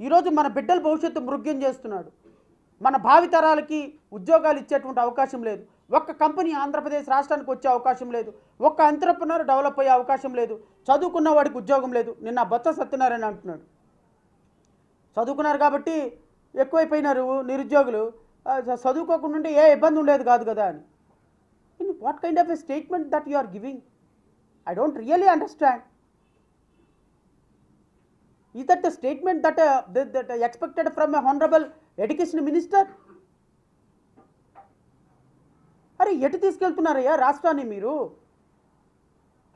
ఈరోజు మన బిడ్డల భవిష్యత్తు మృగ్యం చేస్తున్నాడు. మన భావితరాలకి ఉద్యోగాలు ఇచ్చేటువంటి అవకాశం లేదు. ఒక్క కంపెనీ ఆంధ్రప్రదేశ్ రాష్ట్రానికి వచ్చే అవకాశం లేదు. ఒక్క ఎంటర్ప్రినర్ డెవలప్ అయ్యే అవకాశం లేదు. చదువుకున్న వాడికి ఉద్యోగం లేదు. నిన్న బొత్స సత్యనారాయణ అంటున్నాడు. చదువుకున్నారు కాబట్టి ఎక్కువైపోయినారు నిరుద్యోగులు. చదువుకోకుండా ఉంటే ఏ ఇబ్బంది ఉండేది కాదు కదా అని. What kind of a statement that you are giving I don't really understand is that the statement that uh, that, that uh, expected from a honorable education minister? అరే ఎటు తీసుకెళ్తున్నారయ్యా రాష్ట్రాన్ని మీరు?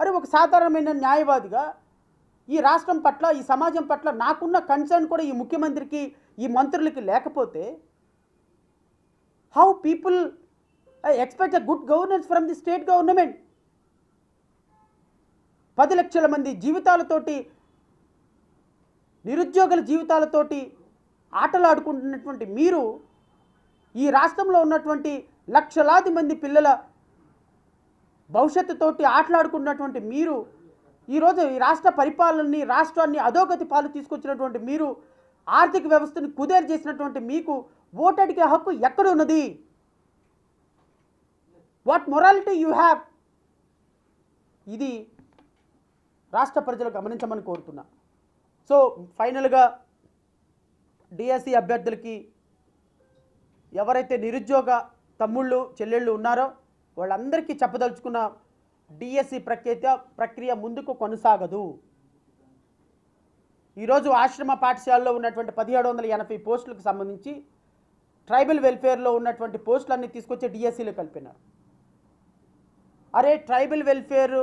అరే ఒక సాధారణమైన న్యాయవాదిగా ఈ రాష్ట్రం పట్ల ఈ సమాజం పట్ల నాకున్న కన్సర్న్ కూడా ఈ ముఖ్యమంత్రికి ఈ మంత్రులకి లేకపోతే how people expect a good governance from the state government పది లక్షల మంది జీవితాలతోటి నిరుద్యోగుల జీవితాలతోటి ఆటలాడుకుంటున్నటువంటి మీరు ఈ రాష్ట్రంలో ఉన్నటువంటి లక్షలాది మంది పిల్లల భవిష్యత్తుతోటి ఆటలాడుకున్నటువంటి మీరు ఈరోజు ఈ రాష్ట్ర పరిపాలనని రాష్ట్రాన్ని అధోగతి పాలు తీసుకొచ్చినటువంటి మీరు ఆర్థిక వ్యవస్థను కుదేరు చేసినటువంటి మీకు ఓటడికే హక్కు ఎక్కడ ఉన్నది? వాట్ మొరాలిటీ యూ హ్యావ్ ఇది రాష్ట్ర ప్రజలు గమనించమని కోరుతున్నా. సో ఫైనల్గా డిఎస్సి అభ్యర్థులకి ఎవరైతే నిరుద్యోగ తమ్ముళ్ళు చెల్లెళ్ళు ఉన్నారో వాళ్ళందరికీ చెప్పదలుచుకున్న డిఎస్సి ప్రక్రియ ప్రక్రియ ముందుకు కొనసాగదు. ఈరోజు ఆశ్రమ పాఠశాలలో ఉన్నటువంటి పదిహేడు వందల ఎనభై పోస్టులకు సంబంధించి ట్రైబల్ వెల్ఫేర్లో ఉన్నటువంటి పోస్టులన్నీ తీసుకొచ్చి డిఎస్సిలో కలిపినారు. అరే ట్రైబల్ వెల్ఫేర్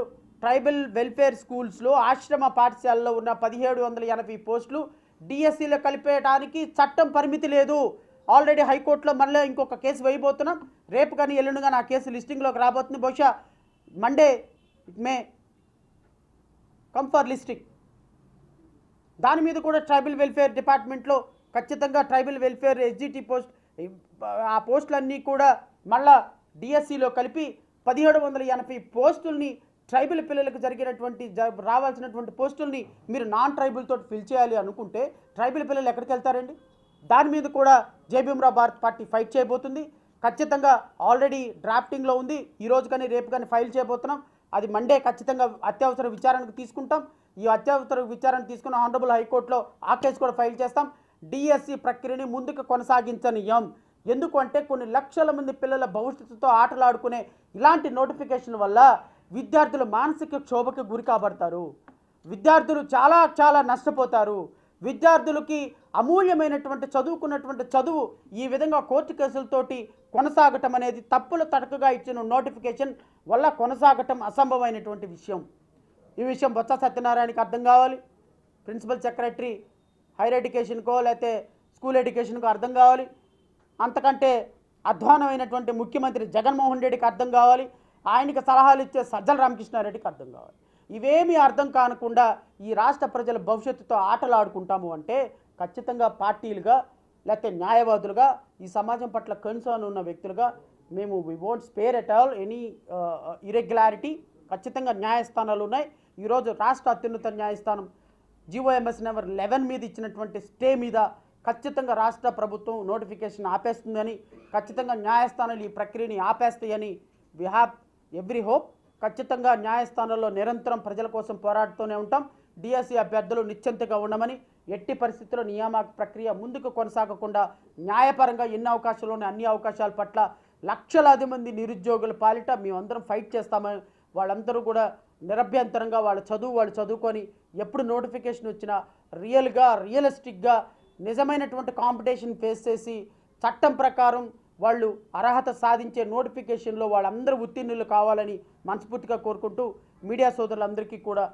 ట్రైబల్ వెల్ఫేర్ స్కూల్స్లో ఆశ్రమ పాఠశాలలో ఉన్న పదిహేడు వందల ఎనభై పోస్టులు డిఎస్సిలో కలిపేయడానికి చట్టం పరిమితి లేదు. ఆల్రెడీ హైకోర్టులో మళ్ళీ ఇంకొక కేసు వేయబోతున్నాం. రేపు కానీ ఎల్లుండి కానీ ఆ కేసు లిస్టింగ్లోకి రాబోతుంది. బహుశా Monday it may come for listing. దాని మీద కూడా ట్రైబల్ వెల్ఫేర్ డిపార్ట్మెంట్లో ఖచ్చితంగా ట్రైబల్ వెల్ఫేర్ ఎస్జిటి పోస్ట్ ఆ పోస్టులన్నీ కూడా మళ్ళా డిఎస్సిలో కలిపి పదిహేడు వందల ఎనభై పోస్టుల్ని ట్రైబల్ పిల్లలకు జరిగినటువంటి రావాల్సినటువంటి పోస్టుల్ని మీరు నాన్ ట్రైబల్ తోటి ఫిల్ చేయాలి అనుకుంటే ట్రైబల్ పిల్లలు ఎక్కడికి వెళ్తారండి? దాని మీద కూడా జేబీఎంరావు భారత్ పార్టీ ఫైట్ చేయబోతుంది. ఖచ్చితంగా ఆల్రెడీ డ్రాఫ్టింగ్లో ఉంది. ఈరోజు కానీ రేపు కానీ ఫైల్ చేయబోతున్నాం. అది మండే ఖచ్చితంగా అత్యవసర విచారణకు తీసుకుంటాం. ఈ అత్యవసర విచారణ తీసుకున్న ఆనరబుల్ హైకోర్టులో ఆ కేసు కూడా ఫైల్ చేస్తాం. డిఎస్సి ప్రక్రియని ముందుకు కొనసాగించనీయం ఎందుకంటే కొన్ని లక్షల మంది పిల్లల భవిష్యత్తుతో ఆటలాడుకునే ఇలాంటి నోటిఫికేషన్ వల్ల విద్యార్థులు మానసిక క్షోభకి గురి కాబడతారు. విద్యార్థులు చాలా చాలా నష్టపోతారు. విద్యార్థులకి అమూల్యమైనటువంటి చదువుకున్నటువంటి చదువు ఈ విధంగా కోర్టు కేసులతోటి కొనసాగటం అనేది తప్పుల తడకగా ఇచ్చిన నోటిఫికేషన్ వల్ల కొనసాగటం అసంభవమైనటువంటి విషయం. ఈ విషయం బొత్స సత్యనారాయణకి అర్థం కావాలి. ప్రిన్సిపల్ సెక్రటరీ హైర్ ఎడ్యుకేషన్కో లేకపోతే స్కూల్ ఎడ్యుకేషన్కో అర్థం కావాలి. అంతకంటే అధ్వానమైనటువంటి ముఖ్యమంత్రి జగన్మోహన్ రెడ్డికి అర్థం కావాలి. ఆయనకి సలహాలు ఇచ్చే సజ్జల రామకృష్ణారెడ్డికి అర్థం కావాలి. ఇవేమీ అర్థం కానకుండా ఈ రాష్ట్ర ప్రజల భవిష్యత్తుతో ఆటలు ఆడుకుంటాము అంటే ఖచ్చితంగా పార్టీలుగా లేకపోతే న్యాయవాదులుగా ఈ సమాజం పట్ల కన్సర్న్ ఉన్న వ్యక్తులుగా మేము we won't spare at all any irregularity ఖచ్చితంగా న్యాయస్థానాలు ఉన్నాయి. ఈరోజు రాష్ట్ర అత్యున్నత న్యాయస్థానం జీవోఎంఎస్ నెంబర్ లెవెన్ మీద ఇచ్చినటువంటి స్టే మీద ఖచ్చితంగా రాష్ట్ర ప్రభుత్వం నోటిఫికేషన్ ఆపేస్తుందని ఖచ్చితంగా న్యాయస్థానాలు ఈ ప్రక్రియని ఆపేస్తాయని వి హ్యావ్ ఎవ్రీ హోప్ ఖచ్చితంగా న్యాయస్థానంలో నిరంతరం ప్రజల కోసం పోరాడుతూనే ఉంటాం. డిఎస్సి అభ్యర్థులు నిశ్చింతగా ఉండమని ఎట్టి పరిస్థితుల్లో నియామక ప్రక్రియ ముందుకు కొనసాగకుండా న్యాయపరంగా ఎన్ని అవకాశాలు ఉన్నాయి అన్ని అవకాశాల పట్ల లక్షలాది మంది నిరుద్యోగుల పాలిట మేమందరం ఫైట్ చేస్తామని వాళ్ళందరూ కూడా నిరభ్యంతరంగా వాళ్ళ చదువు వాళ్ళు చదువుకొని ఎప్పుడు నోటిఫికేషన్ వచ్చినా రియల్గా రియలిస్టిక్గా నిజమైనటువంటి కాంపిటీషన్ ఫేస్ చేసి చట్టం ప్రకారం వాళ్ళు అర్హత సాధించే నోటిఫికేషన్లో వాళ్ళందరూ ఉత్తీర్ణులు కావాలని మనస్ఫూర్తిగా కోరుకుంటూ మీడియా సోదరులందరికీ కూడా